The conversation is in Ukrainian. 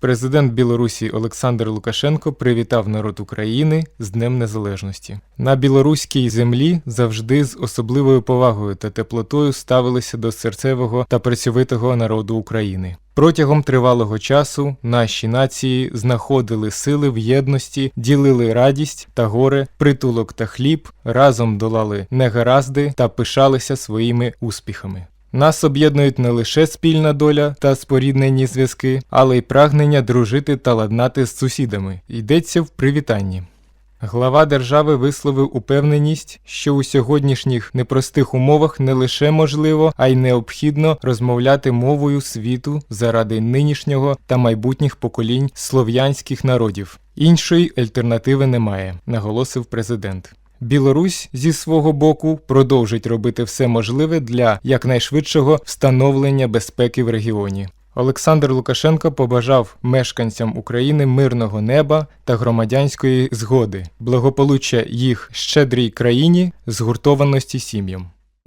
Президент Білорусі Олександр Лукашенко привітав народ України з Днем Незалежності. На білоруській землі завжди з особливою повагою та теплотою ставилися до серцевого та працьовитого народу України. Протягом тривалого часу наші нації знаходили сили в єдності, ділили радість та горе, притулок та хліб, разом долали негаразди та пишалися своїми успіхами. Нас об'єднують не лише спільна доля та споріднені зв'язки, але й прагнення дружити та ладнати з сусідами. Йдеться в привітанні. Глава держави висловив упевненість, що у сьогоднішніх непростих умовах не лише можливо, а й необхідно розмовляти мовою світу заради нинішнього та майбутніх поколінь слов'янських народів. Іншої альтернативи немає, наголосив президент. Білорусь зі свого боку продовжить робити все можливе для якнайшвидшого встановлення безпеки в регіоні. Олександр Лукашенко побажав мешканцям України мирного неба та громадянської згоди, благополуччя їх щедрій країні, згуртованості сім'ям.